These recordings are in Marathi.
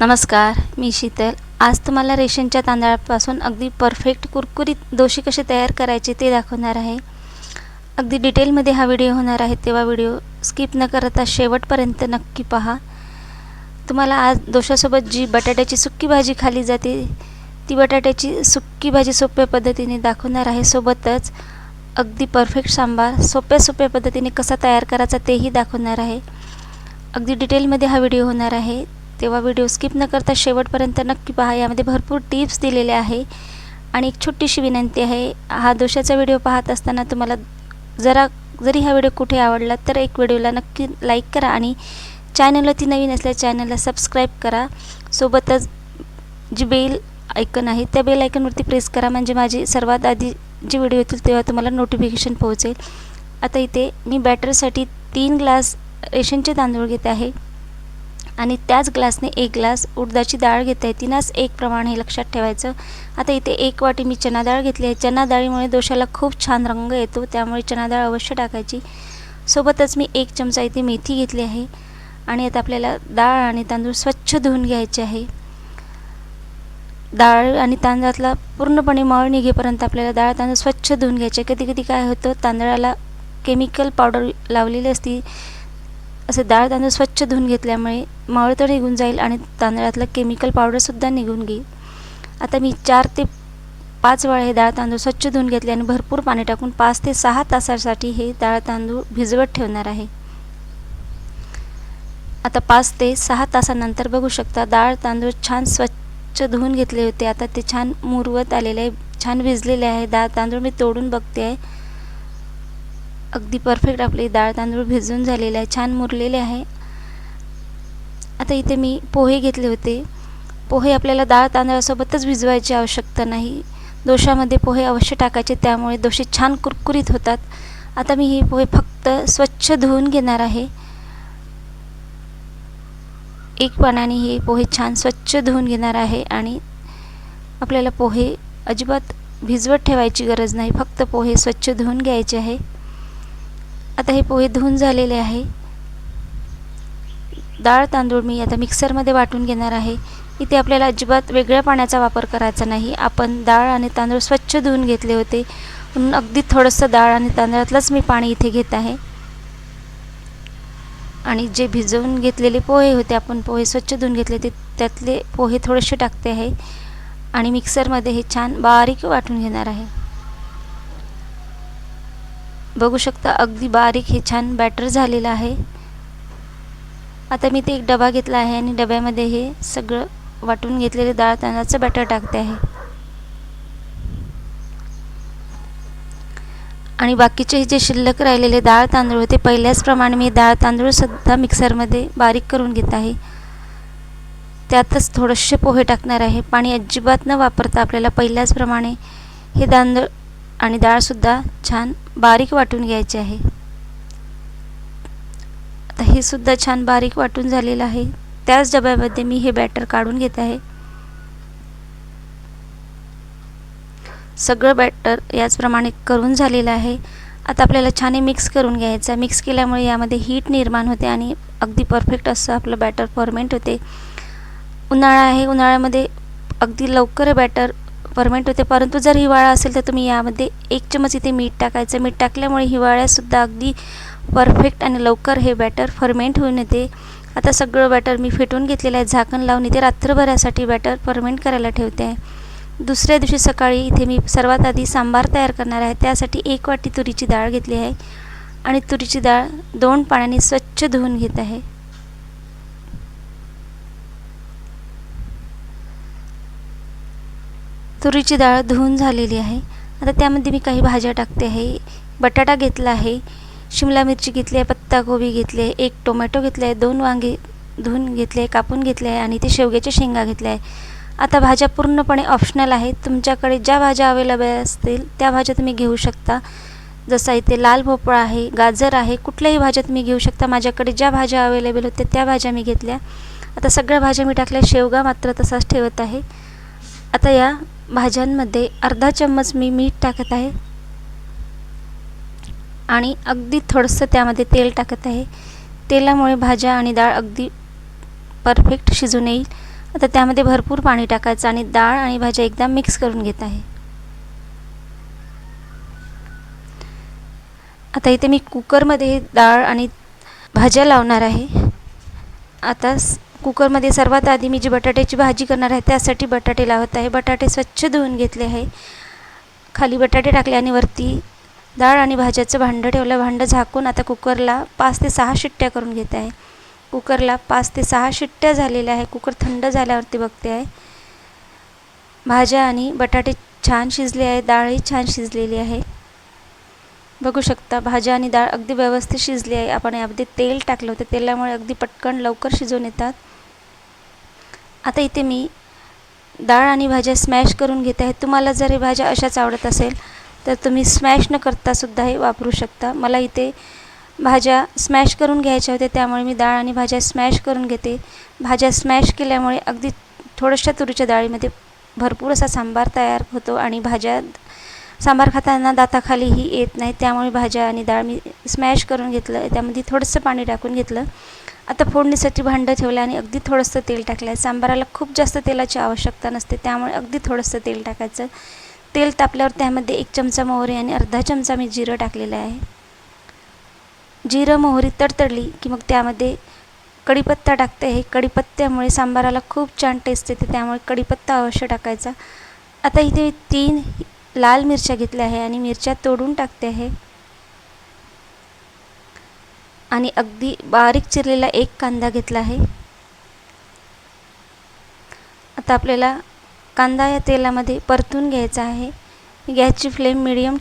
नमस्कार मी शीतल. आज तुम्हाला रेशनच्या तांदळापासून अगदी परफेक्ट कुरकुरीत दोशी कसे तयार करायचे ते दाखवणार आहे. अगदी डिटेलमध्ये हा व्हिडिओ होणार आहे तेव्हा व्हिडिओ स्किप न करता शेवटपर्यंत नक्की पहा. तुम्हाला आज दोशासोबत जी बटाट्याची सुक्की भाजी खाली जाते ती बटाट्याची सुक्की भाजी सोप्या पद्धतीने दाखवणार आहे. सोबतच अगदी परफेक्ट सांबार सोप्या सोप्या पद्धतीने कसा तयार करायचा तेही दाखवणार आहे. अगदी डिटेलमध्ये हा व्हिडिओ होणार आहे. तेव्हा व्हिडिओ स्किप न करता शेवटपर्यंत नक्की पहा. यामध्ये भरपूर टिप्स दिलेले आहे. आणि एक छोटीशी विनंती आहे हा दोषाचा व्हिडिओ पाहत असताना तुम्हाला जरा जरी हा व्हिडिओ कुठे आवडला तर एक व्हिडिओला नक्की लाईक करा आणि चॅनलवरती नवीन असल्या चॅनलला सबस्क्राईब करा. सोबतच जी बेल आयकन आहे त्या बेल आयकनवरती प्रेस करा. म्हणजे माझी सर्वात आधी जे व्हिडिओ येतील तेव्हा तुम्हाला नोटिफिकेशन पोहोचेल. आता इथे मी बॅटरसाठी तीन ग्लास रेशनचे तांदूळ घेत आहे. आणि त्याच ग्लासने एक ग्लास उडदाची डाळ घेत आहे तिनाच एक प्रमाण हे लक्षात ठेवायचं. आता इथे एक वाटी मी चना डाळ घेतली आहे. चना डाळीमुळे दोशाला खूप छान रंग येतो. त्यामुळे चना डाळ अवश्य टाकायची. सोबतच मी एक चमचा इथे मेथी घेतली आहे. आणि आता आपल्याला डाळ आणि तांदूळ स्वच्छ धुवून घ्यायचे आहे. डाळ आणि तांदळातला पूर्णपणे मळ निघेपर्यंत आपल्याला डाळ तांदूळ स्वच्छ धुवून घ्यायचे. कधी कधी काय होतं तांदळाला केमिकल पावडर लावलेली असती. असे डाळ तांदूळ स्वच्छ धुवून घेतल्यामुळे मळ तर निघून जाईल आणि तांदळातलं केमिकल पावडरसुद्धा निघून घेईल. आता मी चार ते पाच वेळा हे डाळ तांदूळ स्वच्छ धुवून घेतले आणि भरपूर पाणी टाकून पाच ते सहा तासासाठी हे डाळ तांदूळ भिजवत ठेवणार आहे. आता पाच ते सहा तासानंतर बघू शकता डाळ तांदूळ छान स्वच्छ धुवून घेतले होते. आता ते छान मुरवत आलेले आहे छान भिजलेले आहे. डाळ तांदूळ मी तोडून बघते आहे. अगदी परफेक्ट आपले डाळ तांदूळ भिजून झालेले आहे छान मुरलेले आहे. आता इथे मी पोहे घेतले होते. पोहे आपल्याला डाळ तांदळासोबतच भिजवायची आवश्यकता नाही. दोशामध्ये पोहे अवश्य टाकायचे त्यामुळे दोशे छान कुरकुरीत होतात. आता मी हे पोहे फक्त स्वच्छ धुवून घेणार आहे. एक पाण्याने हे पोहे छान स्वच्छ धुवून घेणार आहे आणि आपल्याला पोहे अजिबात भिजवत ठेवायची गरज नाही. फक्त पोहे स्वच्छ धुवून घ्यायचे आहे. आता हे पोहे धुवून झालेले आहे. डाळ तांदूळ मी आता मिक्सरमध्ये वाटून घेणार आहे. इथे आपल्याला अजिबात वेगळ्या पाण्याचा वापर करायचा नाही. आपण डाळ आणि तांदूळ स्वच्छ धुवून घेतले होते. म्हणून अगदी थोडंसं डाळ आणि तांदळातलंच मी पाणी इथे घेत आहे. आणि जे भिजवून घेतलेले पोहे होते आपण पोहे स्वच्छ धुवून घेतले ते त्यातले पोहे थोडेसे टाकते आहे. आणि मिक्सरमध्ये हे छान बारीक वाटून घेणार आहे. बघू शकता अगदी बारीक हे छान बॅटर झालेलं आहे. आता मी ते एक डबा घेतला आहे आणि डब्यामध्ये हे सगळं वाटून घेतलेले डाळ तांदळाचं बॅटर टाकते आहे. आणि बाकीचे जे शिल्लक राहिलेले डाळ तांदूळ होते पहिल्याचप्रमाणे मी डाळ तांदूळसुद्धा मिक्सरमध्ये बारीक करून घेत आहे. त्यातच थोडेसे पोहे टाकणार आहे. पाणी अजिबात न वापरता आपल्याला पहिल्याचप्रमाणे हे तांदूळ आणि डाळसुद्धा छान बारीक वाटून घ्यायची आहे. आता हे सुद्धा छान बारीक वाटून झालेलं आहे. त्याच डब्यामध्ये मी हे बॅटर काढून घेत आहे. सगळं बॅटर याचप्रमाणे करून झालेलं आहे. आता आपल्याला छान मिक्स करून घ्यायचं आहे. मिक्स केल्यामुळे यामध्ये हीट निर्माण होते आणि अगदी परफेक्ट असं आपलं बॅटर फॉर्मेंट होते. उन्हाळा आहे. उन्हाळ्यामध्ये अगदी लवकर बॅटर फर्मेंट होते. परंतु जर हिवाळा असेल तर तुम्ही यामध्ये एक चमच इथे मीठ टाकायचं. मीठ टाकल्यामुळे हिवाळ्यातसुद्धा अगदी परफेक्ट आणि लवकर हे बॅटर फर्मेंट होऊन येते. आता सगळं बॅटर मी फेटून घेतलेलं आहे. झाकण लावून इथे रात्रभरासाठी बॅटर फर्मेंट करायला ठेवते. आहे दुसऱ्या दिवशी सकाळी इथे मी सर्वात आधी सांबार तयार करणार आहे. त्यासाठी एक वाटी तुरीची डाळ घेतली आहे. आणि तुरीची डाळ दोन पाण्याने स्वच्छ धुवून घेत आहे. तुरीची डाळ धुवून झालेली आहे. आता त्यामध्ये मी काही भाज्या टाकते आहे. बटाटा घेतला आहे. शिमला मिरची घेतली आहे पत्ताकोबी घेतली आहे एक टोमॅटो घेतला आहे दोन वांगे धुवून घेतले आहे कापून घेतले आहे आणि ते शेवग्याच्या शेंगा घेतल्या आहे. आता भाज्या पूर्णपणे ऑप्शनल आहेत. तुमच्याकडे ज्या भाज्या अवेलेबल असतील त्या भाज्या तुम्ही घेऊ शकता. जसा इथे लाल भोपळा आहे गाजर आहे कुठल्याही भाज्या तुम्ही घेऊ शकता. माझ्याकडे ज्या भाज्या अवेलेबल होत्या त्या भाज्या मी घेतल्या. आता सगळ्या भाज्या मी टाकल्या. शेवगा मात्र तसाच ठेवत आहे. आता या भाज्यांमध्ये अर्धा चम्मच मी मीठ टाकत आहे. आणि अगदी थोडंसं त्यामध्ये तेल टाकत आहे. तेलामुळे भाज्या आणि डाळ अगदी परफेक्ट शिजून येईल. आता त्यामध्ये भरपूर पाणी टाकायचं आणि डाळ आणि भाज्या एकदा मिक्स करून घेत आहे. आता इथे मी कुकरमध्ये डाळ आणि भाज्या लावणार आहे. आता स कुकरमध्ये सर्वात आधी मी जी बटाट्याची भाजी करणार आहे त्यासाठी बटाटे लावत आहे. बटाटे स्वच्छ धुवून घेतले आहे. खाली बटाटे टाकले आणि वरती डाळ आणि भाज्याचं भांडं ठेवलं. भांडं झाकून आता कुकरला पाच ते सहा शिट्ट्या करून घेत आहे. कुकरला पाच ते सहा शिट्ट्या झालेल्या आहे. कुकर थंड झाल्यावरती बघते आहे. भाज्या आणि बटाटे छान शिजले आहे. डाळही छान शिजलेली आहे. बघू शकता भाज्या आणि डाळ अगदी व्यवस्थित शिजली आहे. आपण यामध्ये तेल टाकलं होतं. तेलामुळे अगदी पटकन लवकर शिजून येतात. आता इथे मी डाळ आणि भाज्या स्मॅश करून घेते आहे. तुम्हाला जर हे भाज्या अशाच आवडत असेल तर तुम्ही स्मॅश न करतासुद्धा हे वापरू शकता. मला इथे भाज्या स्मॅश करून घ्यायच्या होत्या त्यामुळे मी डाळ आणि भाज्या स्मॅश करून घेते. भाज्या स्मॅश केल्यामुळे अगदी थोड्याशा तुरीच्या डाळीमध्ये भरपूर असा सांबार तयार होतो आणि भाज्या सांबार खाताना दाताखालीही येत नाही त्यामुळे भाज्या आणि डाळ मी स्मॅश करून घेतलं त्यामध्ये थोडंसं पाणी टाकून घेतलं. आता फोडणीसाठी भांडं ठेवलं आणि अगदी थोडंसं तेल टाकलं आहे सांबाराला खूप जास्त तेलाची आवश्यकता नसते त्यामुळे अगदी थोडंसं तेल टाकायचं. तेल तापल्यावर त्यामध्ये एक चमचा मोहरी आणि अर्धा चमचा मी जिरं टाकलेलं आहे. जिरं मोहरी तडतडली की मग त्यामध्ये कढीपत्ता टाकते आहे कढीपत्त्यामुळे सांबाराला खूप छान टेस्ट येते त्यामुळे कढीपत्ता अवश्य टाकायचा. आता इथे तीन लाल मिरच्या घेतल्या आहे आणि मिरच्या तोडून टाकते आहे. आणि अगदी बारीक चिरलेला एक कांदा घेतला आहे. आता आपल्याला कांदा या तेलामध्ये परतून घ्यायचा आहे. गॅसची फ्लेम मिडियम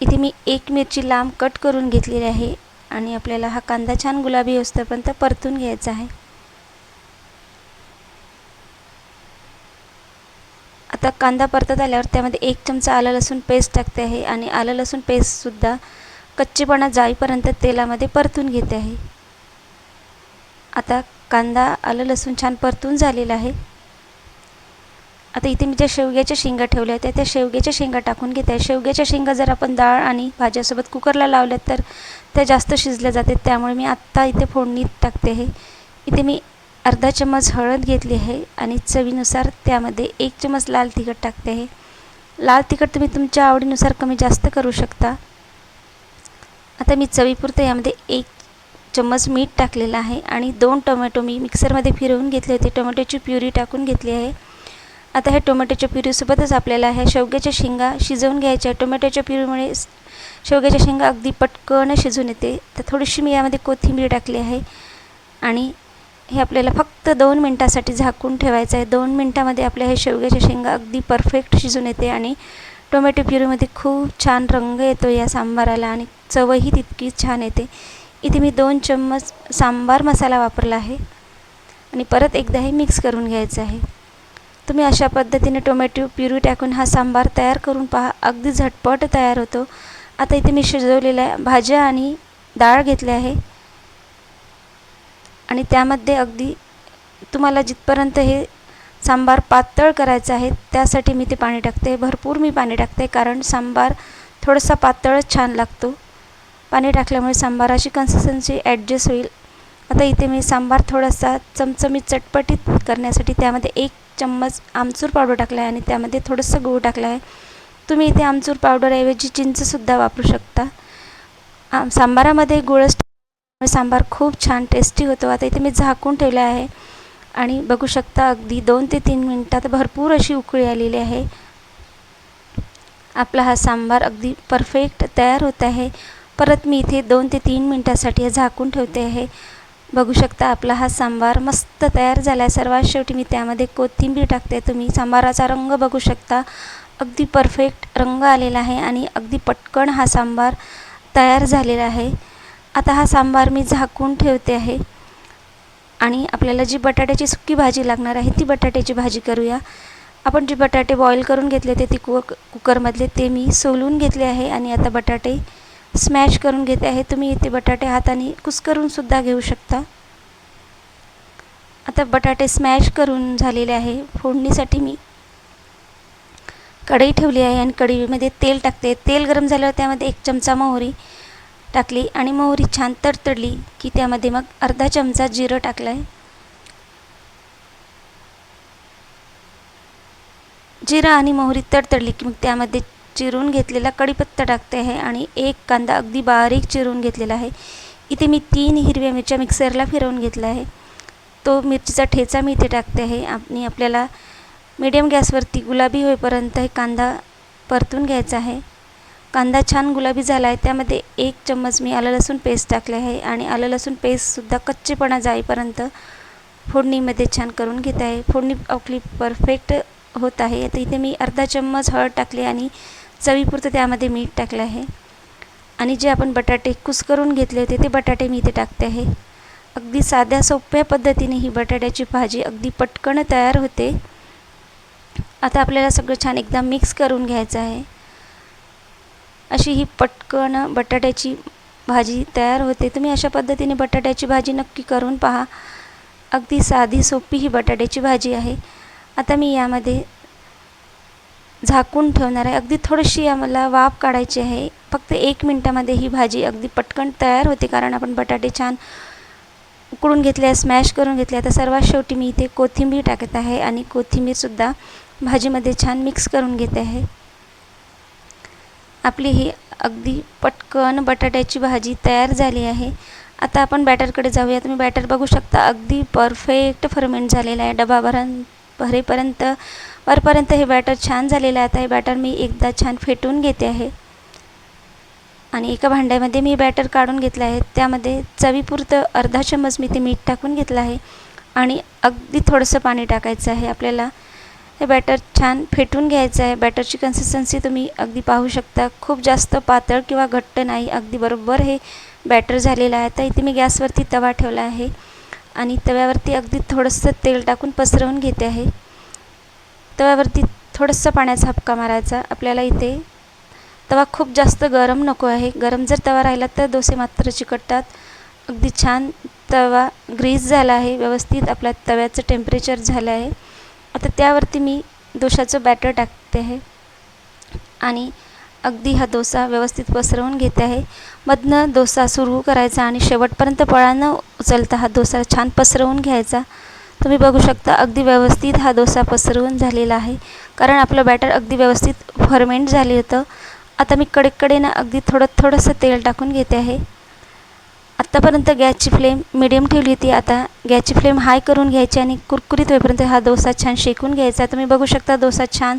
इथे मी एक मिरची लांब कट करून घेतलेली आहे. आणि आपल्याला हा कांदा छान गुलाबी होस्तोपर्यंत परतून घ्यायचा आहे. आता कांदा परतत आल्यावर त्यामध्ये एक चमचा आलं लसूण पेस्ट टाकते आहे आणि आलं लसूण पेस्टसुद्धा कच्चेपणा जाईपर्यंत तेलामध्ये परतून घेते आहे. आता कांदा आलं लसूण छान परतून झालेला आहे. आता इथे मी ज्या शेवग्याच्या शेंगा ठेवल्या होत्या त्या शेवग्याच्या शेंगा टाकून घेत आहे. शेवग्याच्या शेंगा जर आपण डाळ आणि भाज्यासोबत कुकरला लावल्यात तर त्या जास्त शिजल्या जातात. त्यामुळे मी आत्ता इथे फोडणीत टाकते आहे. इथे मी अर्धा चम्मच हळद घेतली आहे आणि चवीनुसार त्यामध्ये एक चम्मच लाल तिखट टाकते आहे. लाल तिखट तुम्ही तुमच्या आवडीनुसार कमी जास्त करू शकता. आता मी चवीपुरतं यामध्ये एक चम्मच मीठ टाकलेलं आहे आणि दोन टोमॅटो मी मिक्सरमध्ये फिरवून घेतले होते. टोमॅटोची प्युरी टाकून घेतली आहे. आता ह्या टोमॅटोच्या प्युरीसोबतच आपल्याला ह्या शेवग्याच्या शेंगा शिजवून घ्यायच्या टोमॅटोच्या प्युरीमुळे शेवग्याच्या शेंगा अगदी पटकन शिजून येते. तर थोडीशी मी यामध्ये कोथिंबीर टाकली आहे आणि हे आपल्याला फक्त दोन मिनटासाठी झाकून ठेवायचं आहे. दोन मिनटामध्ये आपल्या हे शेवग्याच्या शेंगा अगदी परफेक्ट शिजून येते आणि टोमॅटो प्युरीमध्ये खूप छान रंग येतो या सांबाराला आणि चवही तितकीच छान येते. इथे मी दोन चम्मच सांबार मसाला वापरला आहे आणि परत एकदा हे मिक्स करून घ्यायचं आहे. तुम्ही अशा पद्धतीने टोमॅटो प्युरी टाकून हा सांबार तयार करून पहा. अगदी झटपट तयार होतो. आता इथे मी शिजवलेल्या भाज्या आणि डाळ घेतल्या आहे. आणि त्यामध्ये अगदी तुम्हाला जिथपर्यंत हे सांबार पातळ करायचं आहे त्यासाठी मी ते पाणी टाकते. भरपूर मी पाणी टाकते कारण सांबार थोडासा पातळच छान लागतो. पाणी टाकल्यामुळे सांबाराची कन्सिस्टन्सी ॲडजस्ट होईल. आता इथे मी सांबार थोडासा चमचमीत चटपटीत करण्यासाठी त्यामध्ये एक चम्मच आमचूर पावडर टाकला आहे आणि त्यामध्ये थोडंसं गूळ टाकला आहे तुम्ही इथे आमचूर पावडरऐवजी चिंचसुद्धा वापरू शकता. आम सांबारामध्ये गुळच सांबार खूप छान टेस्टी होतो. आता इथे मी झाकून ठेवलं आहे. आणि बघू शकता अगदी दोन ते तीन मिनटात भरपूर अशी उकळी आलेली आहे. आपला हा सांबार अगदी परफेक्ट तयार होत आहे. परत मी इथे दोन ते तीन मिनटासाठी झाकून ठेवते आहे. बघू शकता आपला हा सांबार मस्त तयार झाला आहे सर्वात शेवटी मी त्यामध्ये कोथिंबीर टाकते. तुम्ही सांबाराचा रंग बघू शकता. अगदी परफेक्ट रंग आलेला आहे आणि अगदी पटकन हा सांबार तयार झालेला आहे. आता हा सांबार मी झाकून ठेवते आहे. आणि आपल्याला जी बटाट्याची सुकी भाजी लागणार आहे ती बटाट्याची भाजी करूया. आपण जे बटाटे बॉईल करून घेतले होते ती कुक कुकरमधले ते मी सोलून घेतले आहे आणि आता बटाटे स्मॅश करून घेते आहे. तुम्ही इथे बटाटे हाताने कुस्करूनसुद्धा घेऊ शकता. आता बटाटे स्मॅश करून झालेले आहे. फोडणीसाठी मी कढई ठेवली आहे आणि कढईमध्ये तेल टाकते तेल गरम झाल्यावर त्यामध्ये एक चमचा मोहरी टाकली आणि मोहरी छान तडतडली की त्यामध्ये मग अर्धा चमचा जिरं टाकलं आहे जिरा आणि मोहरी तडतडली की मग त्यामध्ये चिरून घेतलेला कढीपत्ता टाकते आहे आणि एक कांदा अगदी बारीक चिरून घेतलेला आहे. इथे मी तीन हिरव्या मिरच्या मिक्सरला फिरवून घेतला आहे. तो मिरचीचा ठेचा मी इथे टाकते आहे आणि आपल्याला मीडियम गॅसवरती गुलाबी होईपर्यंत हे कांदा परतून घ्यायचा आहे. कांदा छान गुलाबी झाला आहे. त्यामध्ये एक चम्मच मी आलं लसूण पेस्ट टाकले आहे आणि आलं लसूण पेस्टसुद्धा कच्चेपणा जाईपर्यंत फोडणीमध्ये छान करून घेत आहे. फोडणी आपली परफेक्ट होत आहे. आता इथे मी अर्धा चम्मच हळद टाकली आणि चवीपुरतं त्यामध्ये मीठ टाकलं आहे. आणि जे आपण बटाटे कुस्करून घेतले होते ते बटाटे मी इथे टाकते आहे. अगदी साध्या सोप्या पद्धतीने ही बटाट्याची भाजी अगदी पटकन तयार होते. आता आपल्याला सगळं छान एकदा मिक्स करून घ्यायचं आहे. अशी ही पटकन बटाट्याची भाजी तयार होते. तुम्ही अशा पद्धतीने बटाट्याची भाजी नक्की करून पहा. अगदी साधी सोपी ही बटाट्याची भाजी आहे. आता मी यामध्ये झाकून ठेवणार आहे. अगदी थोडीशी आम्हाला वाफ काढायची आहे. फक्त एक मिनटामध्ये ही भाजी अगदी पटकन तयार होते कारण आपण बटाटे छान उकळून घेतले स्मॅश करून घेतले. आता सर्वात शेवटी मी इथे कोथिंबीर टाकत आहे आणि कोथिंबीरसुद्धा भाजीमध्ये छान मिक्स करून घेते आहे. आपली ही अगदी पटकन बटाट्याची भाजी तयार झाली आहे. आता आपण बॅटरकडे जाऊया तुम्ही बॅटर बघू शकता अगदी परफेक्ट फर्मेंट झालेला आहे. डबा भरण भरेपर्यंत वरपर्यंत हे बॅटर छान झालेलं आहे. आता हे बॅटर मी एकदा छान फेटून घेते आहे. आणि एका भांड्यामध्ये मी बॅटर काढून घेतलं आहे. त्यामध्ये चवीपुरतं अर्धा चम्मच मी ते मीठ टाकून घेतलं आहे. आणि अगदी थोडंसं पाणी टाकायचं आहे. आपल्याला हे बॅटर छान फेटून घ्यायचं आहे. बॅटरची कन्सिस्टन्सी तुम्ही अगदी पाहू शकता. खूप जास्त पातळ किंवा घट्ट नाही. अगदी बरोबर हे बॅटर झालेलं आहे. तर इथे मी गॅसवरती तवा ठेवला आहे. आणि तव्यावरती अगदी थोडंसं तेल टाकून पसरवून घेते आहे. तव्यावरती थोडंसं पाण्याचा हपका मारायचा. आपल्याला इथे तवा खूप जास्त गरम नको आहे. गरम जर तवा राहिला तर डोसे मात्र चिकटतात. अगदी छान तवा ग्रीस झाला आहे. व्यवस्थित आपल्या तव्याचं टेम्परेचर झालं आहे. आता त्यावरती मी डोशाचं बॅटर टाकते आहे. आणि अगदी हा डोसा व्यवस्थित पसरवून घेते आहे. मधनं डोसा सुरू करायचा आणि शेवटपर्यंत पळा न उचलता हा डोसा छान पसरवून घ्यायचा. तुम्ही बघू शकता अगदी व्यवस्थित हा डोसा पसरवून झालेला आहे. कारण आपलं बॅटर अगदी व्यवस्थित फर्मेंट झाले होतं. आता मी कडेकडेनं अगदी थोडं थोडंसं तेल टाकून घेते आहे. आत्तापर्यंत गॅसची फ्लेम मिडियम ठेवली होती. आता गॅसची फ्लेम हाय करून घ्यायची आणि कुरकुरीत होईपर्यंत हा डोसा छान शेकून घ्यायचा. तुम्ही बघू शकता डोसा छान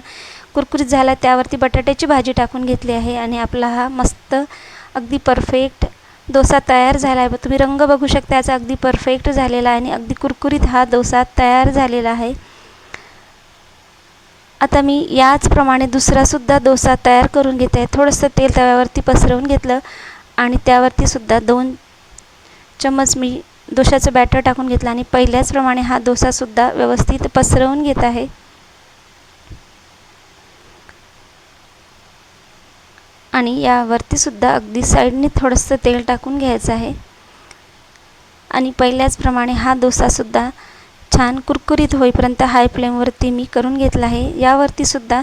कुरकुरीत झाला. त्यावरती बटाट्याची भाजी टाकून घेतली आहे आणि आपला हा मस्त अगदी परफेक्ट डोसा तयार झाला आहे. तुम्ही रंग बघू शकता याचा अगदी परफेक्ट झालेला आहे आणि अगदी कुरकुरीत हा डोसा तयार झालेला आहे. आता मी याचप्रमाणे दुसरासुद्धा डोसा तयार करून घेते. आहे थोडंसं तेल तव्यावरती पसरवून घेतलं आणि त्यावरती सुद्धा दोन चम्मच मी डोशाचं बॅटर टाकून घेतलं आणि पहिल्याचप्रमाणे हा डोसासुद्धा व्यवस्थित पसरवून घेत आहे. आणि यावरतीसुद्धा अगदी साईडने थोडंसं तेल टाकून घ्यायचं आहे. आणि पहिल्याचप्रमाणे हा डोसासुद्धा छान कुरकुरीत होईपर्यंत हाय फ्लेमवरती मी करून घेतला आहे. यावरतीसुद्धा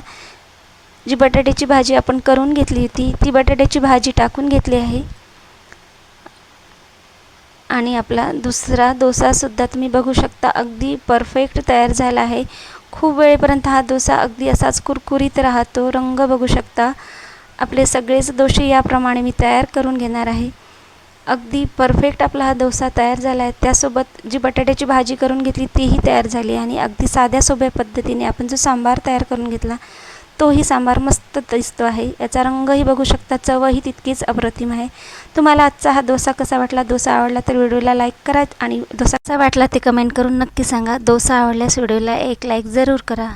जी बटाट्याची भाजी आपण करून घेतली होती ती बटाट्याची भाजी टाकून घेतली आहे. आणि आपला दुसरा डोसासुद्धा तुम्ही बघू शकता. अगदी परफेक्ट तयार झाला आहे. खूप वेळेपर्यंत हा डोसा अगदी असाच कुरकुरीत राहतो. रंग बघू शकता. आपले सगळेच दोषे याप्रमाणे मी तयार करून घेणार आहे. अगदी परफेक्ट आपला हा डोसा तयार झाला आहे. त्यासोबत जी बटाट्याची भाजी करून घेतली तीही तयार झाली आणि अगदी साध्या सोप्या पद्धतीने आपण जो सांबार तयार करून घेतला तोही सांबार मस्त दिसतो आहे. याचा रंगही बघू शकता चवही तितकीच अप्रतिम आहे. तुम्हाला आजचा हा डोसा कसा वाटला? डोसा आवडला तर व्हिडिओला लाईक करा आणि डोसा कसा वाटला ते कमेंट करून नक्की सांगा. डोसा आवडल्यास व्हिडिओला एक लाईक जरूर करा.